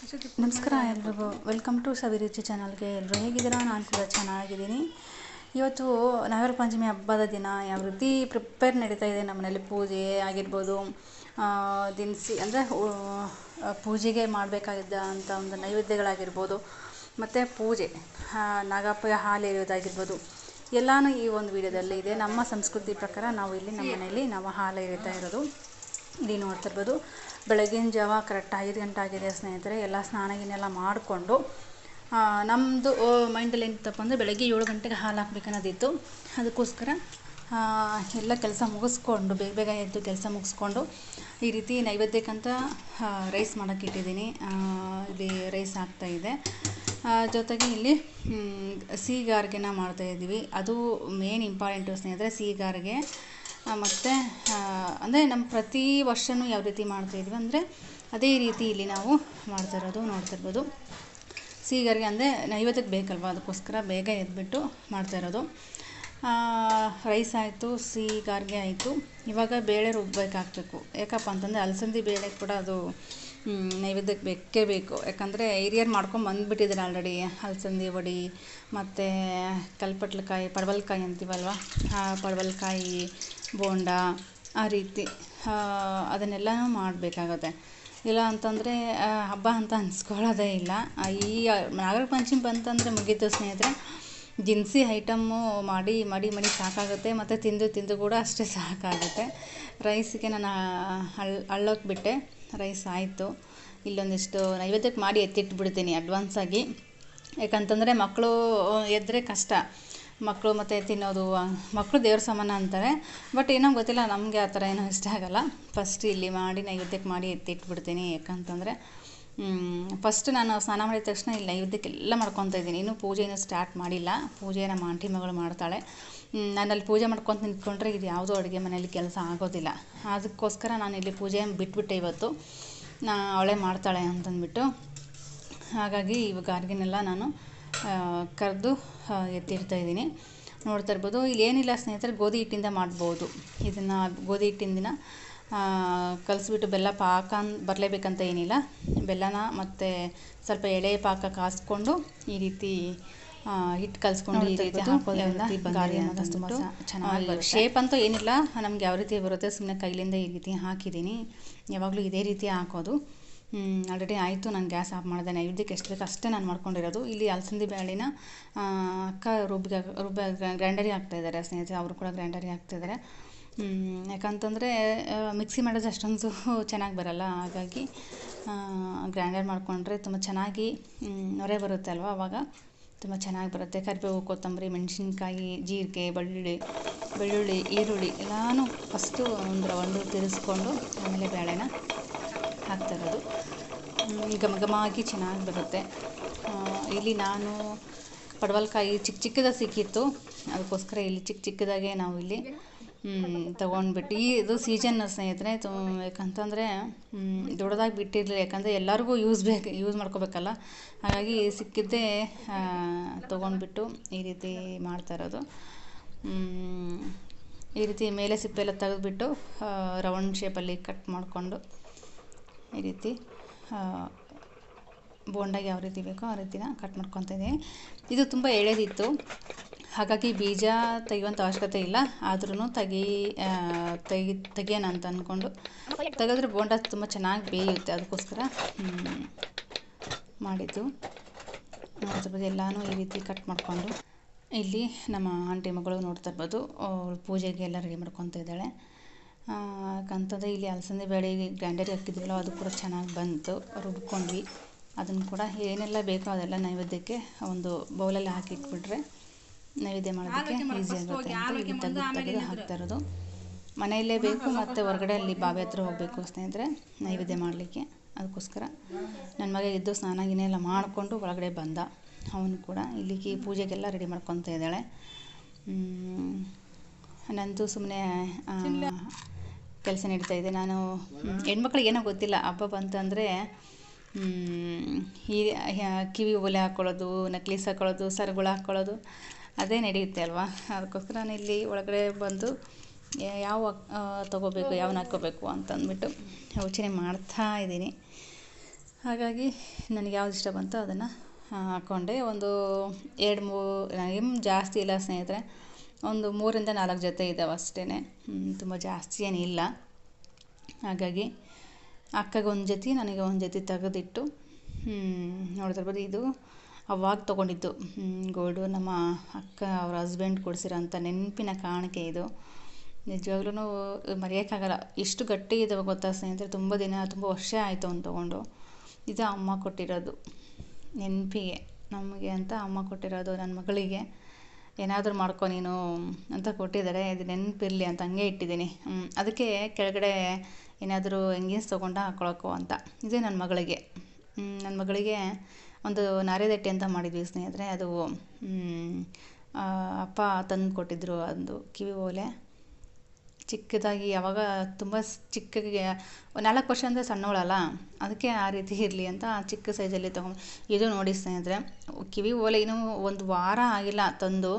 ನಮಸ್ಕಾರ ಎಲ್ರಿಗೂ. Welcome to ಸವಿರುಚಿ ಚಾನಲ್ಗೆ ಎಲ್ಲರೂ ಹೇಗಿದ್ದೀರಾ? ನಾನು ಕೂಡ ಚೆನ್ನಾಗಿದ್ದೀನಿ. ಇವತ್ತು ನಾಗರ ಪಂಚಮಿ ಹಬ್ಬದ ದಿನ. ಯಾವ ರೀತಿ ಪ್ರಿಪೇರ್ ನಡೀತಾ ಇದೆ ನಮ್ಮನೇಲಿ ಪೂಜೆ ಆಗಿರ್ಬೋದು ದಿನಸಿ ಅಂದರೆ ಪೂಜೆಗೆ ಮಾಡಬೇಕಾಗಿದ್ದ ಅಂಥ ಒಂದು ನೈವೇದ್ಯಗಳಾಗಿರ್ಬೋದು, ಮತ್ತು ಪೂಜೆ ನಾಗಪ್ಪ ಹಾಲು ಎರೆಯೋದಾಗಿರ್ಬೋದು, ಎಲ್ಲನೂ ಈ ಒಂದು ವಿಡಿಯೋದಲ್ಲಿ ಇದೆ. ನಮ್ಮ ಸಂಸ್ಕೃತಿ ಪ್ರಕಾರ ನಾವು ಇಲ್ಲಿ ನಮ್ಮ ಮನೆಯಲ್ಲಿ ನಾವು ಹಾಲು ಎರಿತಾ ಇರೋದು. ಇಲ್ಲಿ ನೋಡ್ತಾ ಇರ್ಬೋದು ಬೆಳಗಿನ ಜಾವ ಕರೆಕ್ಟ್ ಐದು ಗಂಟೆ ಆಗಿದೆ ಸ್ನೇಹಿತರೆ, ಎಲ್ಲ ಸ್ನಾನ ಗಿನೆಲ್ಲ ಮಾಡಿಕೊಂಡು ನಮ್ಮದು ಮೈಂಡಲ್ಲಿ ಏನಿತ್ತಪ್ಪ ಅಂದರೆ ಬೆಳಗ್ಗೆ ಏಳು ಗಂಟೆಗೆ ಹಾಲು ಹಾಕ್ಬೇಕನ್ನೋದಿತ್ತು. ಅದಕ್ಕೋಸ್ಕರ ಎಲ್ಲ ಕೆಲಸ ಮುಗಿಸ್ಕೊಂಡು, ಬೇಗ ಬೇಗ ಎದ್ದು ಕೆಲಸ ಮುಗಿಸ್ಕೊಂಡು, ಈ ರೀತಿ ನೈವೇದ್ಯಕ್ಕಂತ ರೈಸ್ ಮಾಡೋಕ್ಕೆ ಇಟ್ಟಿದ್ದೀನಿ. ಇಲ್ಲಿ ರೈಸ್ ಆಗ್ತಾಯಿದೆ ಜೊತೆಗೆ ಇಲ್ಲಿ ಸಿಹಿಗಾರಿಗೆನ ಮಾಡ್ತಾಯಿದ್ದೀವಿ ಅದು ಮೇನ್ ಇಂಪಾರ್ಟೆಂಟು ಸ್ನೇಹಿತರೆ ಸಿಹಿಗಾರ್ಗೆ ಮತ್ತು ಅಂದರೆ ನಮ್ಮ ಪ್ರತಿ ವರ್ಷವೂ ಯಾವ ರೀತಿ ಮಾಡ್ತಾಯಿದ್ವಿ ಅಂದರೆ ಅದೇ ರೀತಿ ಇಲ್ಲಿ ನಾವು ಮಾಡ್ತಾ ಇರೋದು, ನೋಡ್ತಾ ಇರ್ಬೋದು. ಸಿಹಿಗಾರಿಗೆ ಅಂದರೆ ನೈವೇದ್ಯಕ್ಕೆ ಬೇಕಲ್ವ? ಅದಕ್ಕೋಸ್ಕರ ಬೇಗ ಎದ್ಬಿಟ್ಟು ಮಾಡ್ತಾ ಇರೋದು. ರೈಸ್ ಆಯಿತು, ಸೀಗಾರಿಗೆ ಆಯಿತು. ಇವಾಗ ಬೇಳೆ ರುಬ್ಬಬೇಕಾಗಬೇಕು ಯಾಕಪ್ಪ ಅಂತಂದರೆ ಅಲಸಂದಿ ಬೇಳೆ ಕೂಡ ಅದು ನೈವೇದ್ಯಕ್ಕೆ ಬೇಕೇ ಬೇಕು. ಯಾಕಂದರೆ ಹಿರಿಯರು ಮಾಡ್ಕೊಂಡು ಬಂದುಬಿಟ್ಟಿದ್ದಾರೆ ಆಲ್ರೆಡಿ ಅಲಸಂದಿ ವಡೆ, ಮತ್ತು ಕಲ್ಪಟ್ಲಕಾಯಿ ಪಡವಲ್ಕಾಯಿ ಅಂತೀವಲ್ವ? ಆ ಪಡವಲಕಾಯಿ ಬೋಂಡ, ಆ ರೀತಿ ಅದನ್ನೆಲ್ಲ ಮಾಡಬೇಕಾಗತ್ತೆ. ಇಲ್ಲ ಅಂತಂದರೆ ಹಬ್ಬ ಅಂತ ಅನ್ಸ್ಕೊಳ್ಳೋದೇ ಇಲ್ಲ. ಈ ನಾಗರ ಪಂಚಮಿ ಬಂತಂದರೆ ಮುಗೀತು ಸ್ನೇಹಿತರೆ. ದಿನಸಿ ಐಟಮ್ಮು ಮಾಡಿ ಮಾಡಿ ಮಾಡಿ ಸಾಕಾಗುತ್ತೆ, ಮತ್ತು ತಿಂದು ತಿಂದು ಕೂಡ ಅಷ್ಟೇ ಸಾಕಾಗುತ್ತೆ. ರೈಸಿಗೆ ನಾನು ಅಳ್ ಅಳ್ಳೋಕೆ ಬಿಟ್ಟೆ. ರೈಸ್ ಆಯಿತು. ಇಲ್ಲೊಂದಿಷ್ಟು ನೈವೇದ್ಯಕ್ಕೆ ಮಾಡಿ ಎತ್ತಿಟ್ಬಿಡ್ತೀನಿ ಅಡ್ವಾನ್ಸಾಗಿ. ಯಾಕಂತಂದರೆ ಮಕ್ಕಳು ಎದ್ದರೆ ಕಷ್ಟ. ಮಕ್ಕಳು ಮತ್ತು ತಿನ್ನೋದು ಮಕ್ಕಳು ದೇವ್ರ ಸಮಾನ ಅಂತಾರೆ. ಬಟ್ ಏನೋ ಗೊತ್ತಿಲ್ಲ, ನಮಗೆ ಆ ಥರ ಏನೋ ಇಷ್ಟ ಆಗೋಲ್ಲ. ಫಸ್ಟ್ ಇಲ್ಲಿ ಮಾಡಿ, ನೈವೇದ್ಯಕ್ಕೆ ಮಾಡಿ ಎತ್ತಿಟ್ಬಿಡ್ತೀನಿ. ಯಾಕಂತಂದರೆ ಫಸ್ಟ್ ನಾನು ಸ್ನಾನ ಮಾಡಿದ ತಕ್ಷಣ ಇಲ್ಲಿ ನೈವೇದ್ಯಕ್ಕೆಲ್ಲ ಮಾಡ್ಕೊತಾ ಇದ್ದೀನಿ. ಇನ್ನೂ ಪೂಜೆ ಇನ್ನೂ ಸ್ಟಾರ್ಟ್ ಮಾಡಿಲ್ಲ. ಪೂಜೆ ನಮ್ಮ ಆಂಟಿ ಮಗಳು ಮಾಡ್ತಾಳೆ. ನಾನು ಅಲ್ಲಿ ಪೂಜೆ ಮಾಡ್ಕೊತ ನಿಂತ್ಕೊಂಡ್ರೆ ಇದು ಯಾವುದೋ ಅಡುಗೆ ಮನೇಲಿ ಕೆಲಸ ಆಗೋದಿಲ್ಲ. ಅದಕ್ಕೋಸ್ಕರ ನಾನು ಇಲ್ಲಿ ಪೂಜೆ ಬಿಟ್ಬಿಟ್ಟೆ ಇವತ್ತು. ನಾ ಅವಳೇ ಮಾಡ್ತಾಳೆ ಅಂತಂದ್ಬಿಟ್ಟು. ಹಾಗಾಗಿ ಇವಾಗ ಅಡುಗೆನೆಲ್ಲ ನಾನು ಕರೆದು ಎತ್ತಿರ್ತಾ ಇದ್ದೀನಿ. ನೋಡ್ತಾ ಇರ್ಬೋದು ಇಲ್ಲಿ ಏನಿಲ್ಲ ಸ್ನೇಹಿತರೆ ಗೋಧಿ ಹಿಟ್ಟಿಂದ ಮಾಡ್ಬೋದು. ಇದನ್ನು ಗೋಧಿ ಹಿಟ್ಟಿನ ದಿನ ಕಲಿಸ್ಬಿಟ್ಟು ಬೆಲ್ಲ ಪಾಕ ಬರಲೇಬೇಕಂತ ಏನಿಲ್ಲ. ಬೆಲ್ಲನ ಮತ್ತು ಸ್ವಲ್ಪ ಎಳೆ ಪಾಕ ಕಾಸ್ಕೊಂಡು ಈ ರೀತಿ ಹಿಟ್ಟು ಕಲಿಸ್ಕೊಂಡು ಈ ರೀತಿ ಹಾಕೋದ್ರಿಂದ ಶೇಪ್ ಅಂತೂ ಏನಿಲ್ಲ. ನಮ್ಗೆ ಯಾವ ರೀತಿ ಬರುತ್ತೆ ಸುಮ್ಮನೆ ಕೈಲಿಂದ ಈ ರೀತಿ ಹಾಕಿದ್ದೀನಿ. ಯಾವಾಗಲೂ ಇದೇ ರೀತಿ ಹಾಕೋದು. ಆಲ್ರೆಡಿ ಆಯಿತು, ನಾನು ಗ್ಯಾಸ್ ಆಫ್ ಮಾಡಿದೆ ನೈವೇದ್ಯಕ್ಕೆ ಎಷ್ಟು ಬೇಕು ಅಷ್ಟೇ ನಾನು ಮಾಡ್ಕೊಂಡಿರೋದು. ಇಲ್ಲಿ ಅಲಸಂದಿ ಬೇಳೆನ ಅಕ್ಕ ರುಬ್ಬಿಗೆ ರುಬ್ಬ ಗ್ರೈಂಡರಿಗೆ ಹಾಕ್ತಾಯಿದ್ದಾರೆ ಸ್ನೇಹಿತರೆ. ಅವರು ಕೂಡ ಗ್ರೈಂಡರಿಗೆ ಹಾಕ್ತಾಯಿದ್ದಾರೆ ಯಾಕಂತಂದರೆ ಮಿಕ್ಸಿ ಮಾಡೋದು ಅಷ್ಟೊಂದು ಚೆನ್ನಾಗಿ ಬರಲ್ಲ. ಹಾಗಾಗಿ ಗ್ರೈಂಡರ್ ಮಾಡಿಕೊಂಡ್ರೆ ತುಂಬ ಚೆನ್ನಾಗಿ ನೊರೆ ಬರುತ್ತೆ ಅಲ್ವಾ ಆವಾಗ ತುಂಬ ಚೆನ್ನಾಗಿ ಬರುತ್ತೆ. ಕರಿಬೇವು, ಕೊತ್ತಂಬರಿ, ಮೆಣಸಿನ್ಕಾಯಿ, ಜೀರಿಗೆ, ಬೆಳ್ಳುಳ್ಳಿ ಬೆಳ್ಳುಳ್ಳಿ, ಈರುಳ್ಳಿ ಎಲ್ಲನೂ ಫಸ್ಟು ಒಂದು ರೌಂಡು ತಿರ್ಸ್ಕೊಂಡು ಆಮೇಲೆ ಬೇಳೆನ ಹಾಕ್ತಾ ಇರೋದು ಘಮ ಘಮ ಆಗಿ ಚೆನ್ನಾಗಿ ಬರುತ್ತೆ. ಇಲ್ಲಿ ನಾನು ಪಡವಲ್ಕಾಯಿ ಚಿಕ್ಕ ಚಿಕ್ಕದಾಗಿ ಸಿಕ್ಕಿತ್ತು. ಅದಕ್ಕೋಸ್ಕರ ಇಲ್ಲಿ ಚಿಕ್ಕ ಚಿಕ್ಕದಾಗೆ ನಾವು ಇಲ್ಲಿ ತೊಗೊಂಡ್ಬಿಟ್ಟು ಈ ಇದು ಸೀಸನ್ ಸ್ನೇಹಿತರೆ, ತು, ಯಾಕಂತಂದರೆ ದೊಡ್ಡದಾಗಿ ಬಿಟ್ಟಿರಲಿಲ್ಲ ಯಾಕಂದರೆ ಎಲ್ಲರಿಗೂ ಯೂಸ್ ಬೇಕು, ಯೂಸ್ ಮಾಡ್ಕೋಬೇಕಲ್ಲ. ಹಾಗಾಗಿ ಸಿಕ್ಕಿದ್ದೇ ತೊಗೊಂಡ್ಬಿಟ್ಟು ಈ ರೀತಿ ಮಾಡ್ತಾ ಇರೋದು. ಈ ರೀತಿ ಮೇಲೆ ಸಿಪ್ಪೆಲ್ಲ ತೆಗೆದುಬಿಟ್ಟು ರೌಂಡ್ ಶೇಪಲ್ಲಿ ಕಟ್ ಮಾಡಿಕೊಂಡು ಈ ರೀತಿ ಬೋಂಡಾಗಿ ಯಾವ ರೀತಿ ಬೇಕೋ ಆ ರೀತಿನ ಕಟ್ ಮಾಡ್ಕೊತಾ ಇದು ತುಂಬ ಎಳೆದಿತ್ತು. ಹಾಗಾಗಿ ಬೀಜ ತೆಗೆಯುವಂಥ ಅವಶ್ಯಕತೆ ಇಲ್ಲ. ಆದ್ರೂ ತೆಗಿ ತೆಗಿ, ತೆಗಿಯೋಣ ಅಂತ ಅಂದ್ಕೊಂಡು ತೆಗೆದ್ರೆ ಬೋಂಡ ತುಂಬ ಚೆನ್ನಾಗಿ ಬೇಯುತ್ತೆ. ಅದಕ್ಕೋಸ್ಕರ ಮಾಡಿದ್ದು. ನೋಡ್ತಿರ್ಬೋದು ಎಲ್ಲನೂ ಈ ರೀತಿ ಕಟ್ ಮಾಡಿಕೊಂಡು. ಇಲ್ಲಿ ನಮ್ಮ ಆಂಟಿ ಮಗಳು ನೋಡ್ತಾ ಇರ್ಬೋದು. ಪೂಜೆಗೆ ಎಲ್ಲ ರೆಡಿ ಮಾಡ್ಕೊತಾ ಇದ್ದಾಳೆ. ಯಾಕಂತಂದರೆ ಇಲ್ಲಿ ಅಲಸಂದೆ ಬೇಳೆ ಗ್ರೈಂಡರಿಗೆ ಹಾಕಿದ್ವಲ್ಲ ಅದು ಕೂಡ ಚೆನ್ನಾಗಿ ಬಂತು. ರುಬ್ಕೊಂಡ್ವಿ. ಅದನ್ನು ಕೂಡ ಏನೆಲ್ಲ ಬೇಕೋ ಅದೆಲ್ಲ ನೈವೇದ್ಯಕ್ಕೆ ಒಂದು ಬೌಲಲ್ಲಿ ಹಾಕಿ ಇಟ್ಬಿಟ್ರೆ ನೈವೇದ್ಯ ಮಾಡೋದಕ್ಕೆ ಈಸಿ ಆಗುತ್ತೆ ಅಂತ ಇಲ್ಲಿ ತೆಗೆದು ತೆಗೆದು ಹಾಕ್ತಾ ಇರೋದು. ಮನೆಯಲ್ಲೇ ಬೇಕು ಮತ್ತು ಹೊರಗಡೆ ಅಲ್ಲಿ ಬಾವಿ ಹತ್ರ ಹೋಗಬೇಕು ಸ್ನೇಹಿತರೆ ನೈವೇದ್ಯ ಮಾಡಲಿಕ್ಕೆ. ಅದಕ್ಕೋಸ್ಕರ ನನ್ನ ಮಗ ಇದ್ದು ಸ್ನಾನ ಗೀನ ಎಲ್ಲ ಮಾಡಿಕೊಂಡು ಒಳಗಡೆ ಬಂದ. ಅವನು ಕೂಡ ಇಲ್ಲಿಗೆ ಪೂಜೆಗೆಲ್ಲ ರೆಡಿ ಮಾಡ್ಕೊತ ಇದ್ದಾಳೆ. ನಂದು ಸುಮ್ಮನೆ ಕೆಲಸ ನೀಡ್ತಾ ಇದೆ ನಾನು. ಹೆಣ್ಮಕ್ಳಿಗೆ ಏನೋ ಗೊತ್ತಿಲ್ಲ, ಹಬ್ಬ ಬಂತಂದರೆ ಈ ಕಿವಿ ಓಲೆ ಹಾಕ್ಕೊಳ್ಳೋದು ನಕ್ಲೀಸ್ ಹಾಕ್ಕೊಳ್ಳೋದು ಸರಗಳು ಹಾಕ್ಕೊಳ್ಳೋದು ಅದೇ ನಡೆಯುತ್ತೆ ಅಲ್ವಾ? ಅದಕ್ಕೋಸ್ಕರ ನಾನು ಇಲ್ಲಿ ಒಳಗಡೆ ಬಂದು ಯಾವ ತೊಗೋಬೇಕು ಯಾವನ್ನ ಹಾಕ್ಕೋಬೇಕು ಅಂತ ಅಂದ್ಬಿಟ್ಟು ಯೋಚನೆ ಮಾಡ್ತಾ ಇದ್ದೀನಿ. ಹಾಗಾಗಿ ನನಗೆ ಯಾವ್ದು ಇಷ್ಟ ಬಂತೋ ಅದನ್ನು ಹಾಕ್ಕೊಂಡೆ ಒಂದು, ಎರಡು ಮೂರು ನನಗೇನು ಜಾಸ್ತಿ ಇಲ್ಲ ಸ್ನೇಹಿತರೆ. ಒಂದು ಮೂರಿಂದ ನಾಲ್ಕು ಜೊತೆ ಇದ್ದಾವೆ ಅಷ್ಟೇ ತುಂಬ ಜಾಸ್ತಿ ಏನಿಲ್ಲ ಹಾಗಾಗಿ ಅಕ್ಕಗೆ ಒಂದು ಜೊತೆ, ನನಗೆ ಒಂದು ಜೊತೆ ತೆಗೆದಿಟ್ಟು ನೋಡಿದ್ರೆ ಇದು ಅವಾಗ ತೊಗೊಂಡಿದ್ದು. ಗೋಲ್ಡು ನಮ್ಮ ಅಕ್ಕ ಅವ್ರ ಹಸ್ಬೆಂಡ್ ಕೊಡಿಸಿರೋಂಥ ನೆನಪಿನ ಕಾಣಿಕೆ ಇದು. ನಿಜವಾಗ್ಲೂ ಮರೆಯೋಕ್ಕಾಗಲ್ಲ. ಎಷ್ಟು ಗಟ್ಟಿ ಇದ್ದಾವೆ ಗೊತ್ತಾ ಸ್ನೇಹಿತರೆ? ತುಂಬ ದಿನ, ತುಂಬ ವರ್ಷ ಆಯಿತು ಅವ್ನು ತೊಗೊಂಡು. ಇದು ಅಮ್ಮ ಕೊಟ್ಟಿರೋದು. ನೆನಪಿಗೆ. ನಮಗೆ ಅಂತ ಅಮ್ಮ ಕೊಟ್ಟಿರೋದು ನನ್ನ ಮಗಳಿಗೆ. ಏನಾದರೂ ಮಾಡ್ಕೊ ನೀನು ಅಂತ ಕೊಟ್ಟಿದ್ದಾರೆ, ಇದು ನೆನಪಿರಲಿ ಅಂತ ಹಂಗೆ ಇಟ್ಟಿದ್ದೀನಿ. ಅದಕ್ಕೆ ಕೆಳಗಡೆ ಏನಾದರೂ ಎಂಗೇಜ್ ತೊಗೊಂಡು ಹಾಕ್ಕೊಳಕ್ಕೋ ಅಂತ. ಇದೇ ನನ್ನ ಮಗಳಿಗೆ. ನನ್ನ ಮಗಳಿಗೆ ಒಂದು ನಾರೇದಟ್ಟಿ ಅಂತ ಮಾಡಿದ್ವಿ ಸ್ನೇಹಿತರೆ, ಅದು ಅಪ್ಪ ತಂದು ಕೊಟ್ಟಿದ್ದರು ಒಂದು ಕಿವಿ ಓಲೆ. ಚಿಕ್ಕದಾಗಿ, ಯಾವಾಗ ತುಂಬ ಚಿಕ್ಕಗೆ ನಾಲ್ಕು ವರ್ಷ ಅಂದರೆ ಸಣ್ಣವಳಲ್ಲ, ಅದಕ್ಕೆ ಆ ರೀತಿ ಇರಲಿ ಅಂತ ಚಿಕ್ಕ ಸೈಜಲ್ಲಿ ತಗೊಂಡು, ಇದು ನೋಡಿ ಸ್ನೇಹಿತರೆ, ಕಿವಿ ಓಲೆ ಇನ್ನೂ ಒಂದು ವಾರ ಆಗಿಲ್ಲ ತಂದು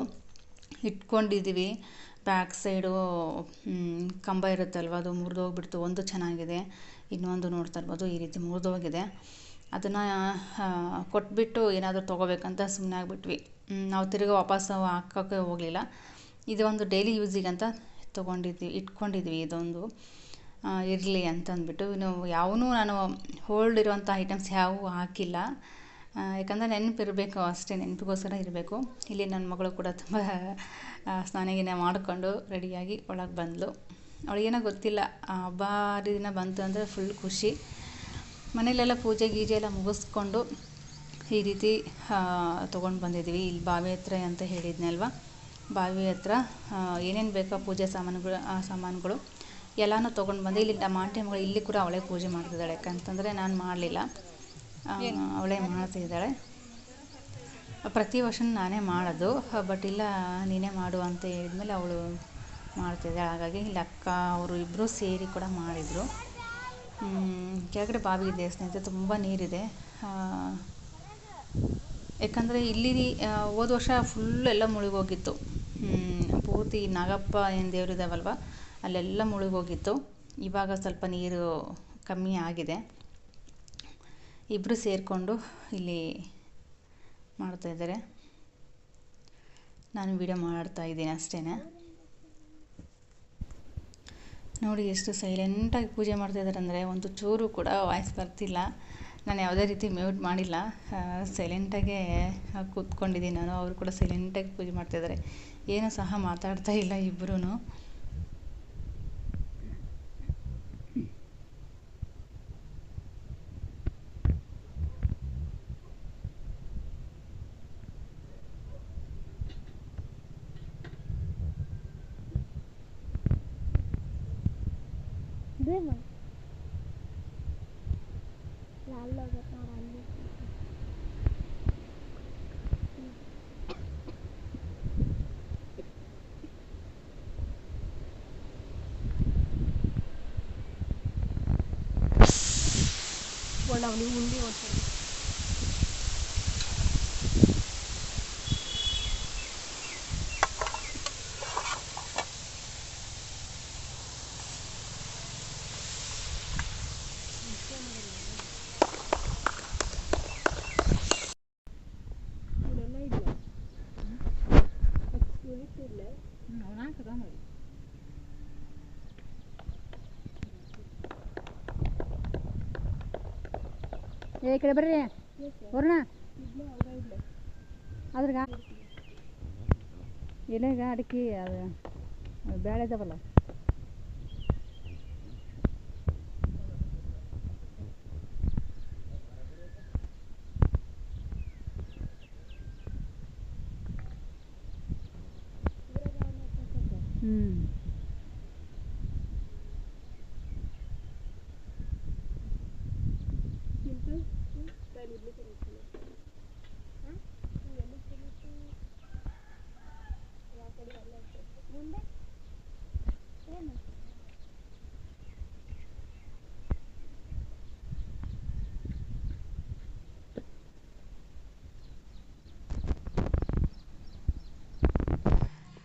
ಇಟ್ಕೊಂಡಿದ್ದೀವಿ ಬ್ಯಾಕ್ ಸೈಡು ಕಂಬ ಇರುತ್ತಲ್ವ, ಅದು ಮುರಿದೋಗ್ಬಿಡ್ತು ಒಂದು ಚೆನ್ನಾಗಿದೆ. ಇನ್ನೊಂದು ನೋಡ್ತಾ ಇರ್ಬೋದು, ಈ ರೀತಿ ಮುರಿದೋಗಿದೆ ಅದನ್ನು ಕೊಟ್ಬಿಟ್ಟು ಏನಾದರೂ ತೊಗೋಬೇಕಂತ ಸುಮ್ಮನೆ ಆಗಿಬಿಟ್ವಿ. ನಾವು ತಿರುಗಿ ವಾಪಸ್ಸು ಹಾಕೋಕ್ಕೆ ಹೋಗಲಿಲ್ಲ. ಇದು ಒಂದು ಡೈಲಿ ಯೂಸಿಗಂತ ತೊಗೊಂಡಿದ್ವಿ, ಇಟ್ಕೊಂಡಿದ್ವಿ ಇದೊಂದು. ಇರಲಿ ಅಂತಂದ್ಬಿಟ್ಟು. ಇನ್ನು ಯಾವೂ ನಾನು ಹೋಲ್ಡ್ ಇರುವಂಥ ಐಟಮ್ಸ್ ಯಾವೂ ಹಾಕಿಲ್ಲ. ಯಾಕಂದರೆ ನೆನಪಿರಬೇಕು, ಅಷ್ಟೇ ನೆನಪಿಗೋಸ್ಕರ ಇರಬೇಕು. ಇಲ್ಲಿ ನನ್ನ ಮಗಳು ಕೂಡ ತುಂಬ ಸ್ನಾನ ಮಾಡಿಕೊಂಡು ರೆಡಿಯಾಗಿ ಒಳಗೆ ಬಂದಳು ಅವಳಿಗೇನೋ ಗೊತ್ತಿಲ್ಲ. ಹಬ್ಬ ಹರಿದಿನ ಬಂತು ಅಂದರೆ ಫುಲ್ ಖುಷಿ. ಮನೇಲೆಲ್ಲ ಪೂಜೆ ಗೀಜೆ ಎಲ್ಲ ಮುಗಿಸ್ಕೊಂಡು ಈ ರೀತಿ ತೊಗೊಂಡು ಬಂದಿದ್ದೀವಿ ಇಲ್ಲಿ ಬಾವಿ ಹತ್ರ ಅಂತ ಹೇಳಿದ್ನೆ ಅಲ್ವಾ ಬಾವಿ ಹತ್ರ ಏನೇನು ಬೇಕೋ ಪೂಜೆ ಸಾಮಾನುಗಳು ಆ ಸಾಮಾನುಗಳು? ಎಲ್ಲನೂ ತೊಗೊಂಡು ಬಂದು ಇಲ್ಲಿ ನಮ್ಮ ಆಂಟಿ ಮಗಳು ಇಲ್ಲಿ ಕೂಡ ಅವಳೇ ಪೂಜೆ ಮಾಡ್ತಿದ್ದಾಳೆ. ಯಾಕಂತಂದರೆ ನಾನು ಮಾಡಲಿಲ್ಲ. ಅವಳೇ ಮಾಡ್ತಿದ್ದಾಳೆ. ಪ್ರತಿ ವರ್ಷ ನಾನೇ ಮಾಡೋದು. ಬಟ್ ಇಲ್ಲ ನೀನೇ ಮಾಡು ಅಂತ ಹೇಳಿದ್ಮೇಲೆ ಅವಳು ಮಾಡ್ತಿದ್ದಾಳೆ. ಹಾಗಾಗಿ ಇಲ್ಲಿ ಅಕ್ಕ ಅವರು ಇಬ್ಬರೂ ಸೇರಿ ಕೂಡ ಮಾಡಿದರು. ಕೆಳಗಡೆ ಬಾವಿ ಇದೆ ಸ್ನೇಹಿತರೆ ತುಂಬ ನೀರಿದೆ. ಯಾಕಂದರೆ ಇಲ್ಲಿ ಹೋದ ವರ್ಷ ಫುಲ್ ಎಲ್ಲ ಮುಳುಗೋಗಿತ್ತು. ಪೂರ್ತಿ ನಾಗಪ್ಪ ಏನು ದೇವರಿದ್ದಾವಲ್ವ ಅಲ್ಲೆಲ್ಲ ಮುಳುಗೋಗಿತ್ತು ಇವಾಗ ಸ್ವಲ್ಪ ನೀರು ಕಮ್ಮಿ ಆಗಿದೆ. ಇಬ್ಬರು ಸೇರಿಕೊಂಡು ಇಲ್ಲಿ ಮಾಡ್ತಾಯಿದ್ದಾರೆ ನಾನು ವಿಡಿಯೋ ಮಾಡ್ತಾ ಇದ್ದೀನಿ ಅಷ್ಟೇ ನೋಡಿ ಎಷ್ಟು ಸೈಲೆಂಟಾಗಿ ಪೂಜೆ ಮಾಡ್ತಾಯಿದ್ದಾರೆ ಅಂದರೆ ಒಂದು ಚೂರು ಕೂಡ ವಾಯ್ಸ್ ಬರ್ತಿಲ್ಲ. ನಾನು ಯಾವುದೇ ರೀತಿ ಮ್ಯೂಟ್ ಮಾಡಿಲ್ಲ. ಸೈಲೆಂಟಾಗೇ ಕೂತ್ಕೊಂಡಿದ್ದೀನಿ ನಾನು. ಅವರು ಕೂಡ ಸೈಲೆಂಟಾಗಿ ಪೂಜೆ ಮಾಡ್ತಾಯಿದ್ದಾರೆ ಏನು ಸಹ ಮಾತಾಡ್ತಾ ಇಲ್ಲ ಇಬ್ಬರೂ Demo. అవును హిందీ ಏ ಈ ಕಡೆ ಬರ್ರಿ ವರುಣ ಅದ್ರಾಗ ಎಲೆಗ ಅಡಿಕೆ ಅದು ಬೇಳೆ ಇದಾವಲ್ಲ ಹ್ಞೂ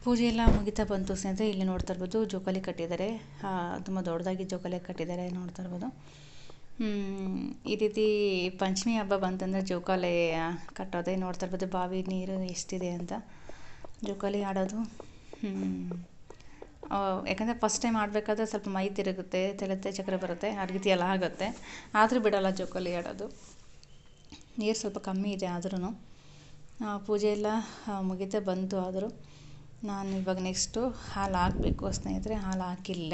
ಪೂಜೆ ಎಲ್ಲ ಮುಗಿತಾ ಬಂತು ಸ್ನೇಹಿತರೆ, ಇಲ್ಲಿ ನೋಡ್ತಾ ಇರ್ಬೋದು ಜೋಕಾಲಿ ಕಟ್ಟಿದ್ದಾರೆ. ತುಂಬ ದೊಡ್ಡದಾಗಿ ಜೋಕಾಲಿ ಕಟ್ಟಿದ್ದಾರೆ ನೋಡ್ತಾ ಇರ್ಬೋದು. ಈ ರೀತಿ ಪಂಚಮಿ ಹಬ್ಬ ಬಂತಂದರೆ ಜೋಕಾಲಿ ಕಟ್ಟೋದೇ ನೋಡ್ತಾ ಇರ್ಬೋದು. ಬಾವಿ ನೀರು ಎಷ್ಟಿದೆ ಅಂತ ಜೋಕಾಲಿ ಆಡೋದು. ಯಾಕಂದರೆ ಫಸ್ಟ್ ಟೈಮ್ ಆಡಬೇಕಾದ್ರೆ ಸ್ವಲ್ಪ ಮೈ ತಿರುಗುತ್ತೆ ತಲೆತೆ ಚಕ್ರ ಬರುತ್ತೆ ಆ ರೀತಿ ಎಲ್ಲ ಆಗುತ್ತೆ. ಆದರೂ ಬಿಡೋಲ್ಲ ಜೋಕಾಲಿ ಆಡೋದು. ನೀರು ಸ್ವಲ್ಪ ಕಮ್ಮಿ ಇದೆ ಆದ್ರೂ ಪೂಜೆ ಎಲ್ಲ ಬಂತು ಆದರೂ. ನಾನು ಇವಾಗ ನೆಕ್ಸ್ಟು ಹಾಲು ಹಾಕಬೇಕು ಸ್ನೇಹಿತರೆ ಹಾಲು ಹಾಕಿಲ್ಲ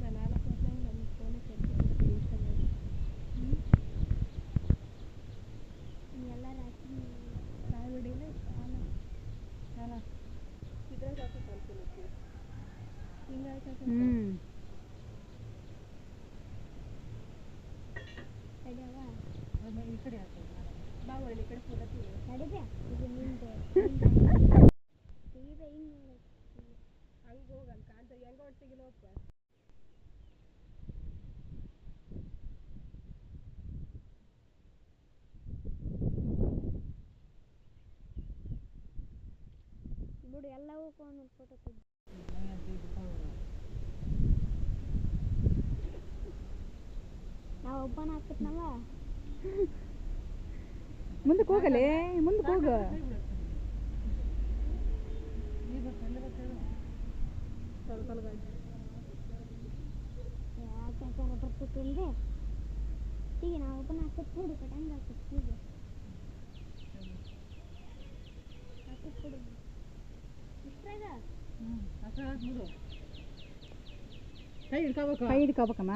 ನಾನು ನಾಲ್ಕು ವರ್ಷ ನಮ್ಮ ಫೋನಿಗೆ ಕರ್ಕೊಂಡು ಇನ್ಸ್ಟಾಗ್ರಾಮ್ ಎಲ್ಲರೂ ಹಾಕಿ ಕಾಲು ಹೊಡಿಲ್ಲ ಕಾಲ ಕಾಲ ಇದ್ರಾಗ ಹಾಕೋ ಕಲ್ತ್ಕೊಳಕ್ಕೆ ಹಿಂಗೆ ಹಾಕೋ ಹ್ಞೂ ತಡೆಯವ ಈ ಕಡೆ ಹಾಕೋದು ಬಾ ಒಳ್ಳೆ ಈ ಕಡೆ ಫೋಟೋ ತೆಗಿ ತಡಿದೆ ಇದು ನಿಂದೆ ಸೀದಾ ಹಿಂಗೆ ನೋಡು ಹಂಗೆ ಹೋಗಿ ಅಲ್ಲಿ ಹೆಂಗೆ ಬಿಡು ಎಲ್ಲವೂ ಫೋನ್ ಫೋಟೋ ತೆಗೆದು. ನಾವು ಒಬ್ಬನ ಹಾಕ್ಬಿಟ್ನವ ಮುಂದಕ್ಕೆ ಹೋಗಲೇ ಮುಂದಕ್ಕೆ ಹೋಗು. ಸ್ವಲ್ಪ ಯಾಕೆ ಈಗ ಒಬ್ಬನ ಹಾಕಿಸ್ಬಿಡು ಕೈ ಹಿಡ್ಕೋಬೇಕು ಕೈ ಹಿಡ್ಕೋಬೇಕಮ್ಮ.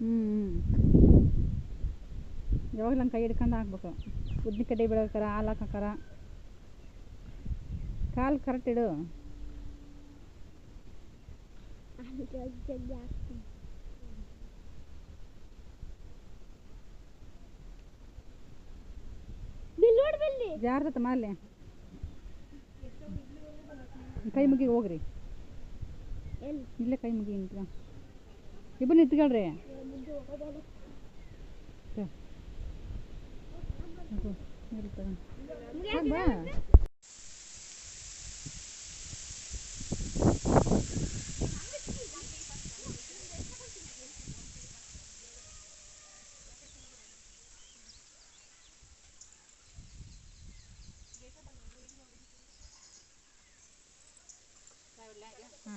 ಹ್ಞೂ ಹ್ಞೂ ಯಾವಾಗಲೂ ಕೈ ಹಿಡ್ಕೊಂಡು ಹಾಕ್ಬೇಕು. ಉದ್ದಿನ ಕಡ್ಡಿ ಬೆಳಗಾರ ಹಾಲು ಹಾಕಾಕಾರ ಕಾಲು ಕರೆಕ್ಟ್ ಇಡು. ಜಗ್ಗಿ ಜಗ್ಗಿ ಹಾಕ್ತೀನಿ ಬಿಲ್ ನೋಡಿ ಬಿಲ್ಲಿ ಜಾರ್ತಮ್ಮ ಅಲ್ಲಿ ಕೈ ಮುಗಿ ಹೋಗ್ರಿ. ಎಲ್ಲಿ ಇಲ್ಲೇ ಕೈ ಮುಗಿ ನಿಂತ್ಕ. ಇಬ್ಬರು ನಿಂತ್ಕೊಳ್ರಿ. ಮುದ್ದು ಬಾ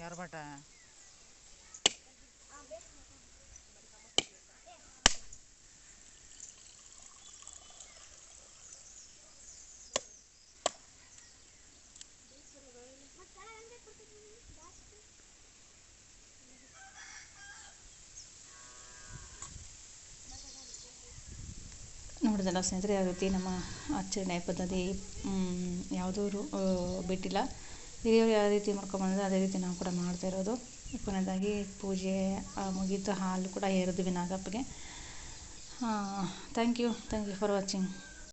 ಯಾರು ಬಟ ನೋಡಿದಲ್ಲ ಸ್ನೇಹಿತರೆ ಯಾವ ರೀತಿ ನಮ್ಮ ಆಚರಣೆ ಪದ್ಧತಿ. ಯಾವುದೂ ರು- ಬಿಟ್ಟಿಲ್ಲ. ಹಿರಿಯರು ಯಾವ ರೀತಿ ಮಾಡ್ಕೊಂಬಂದ್ರೆ ಅದೇ ರೀತಿ ನಾವು ಕೂಡ ಮಾಡ್ತಾ ಇರೋದು. ಕೊನೆಯದಾಗಿ ಪೂಜೆ ಮುಗೀತು, ಹಾಲು ಕೂಡ ಎರೆದ್ವಿ ನಾಗಪ್ಪಗೆ. Thank you thank you for watching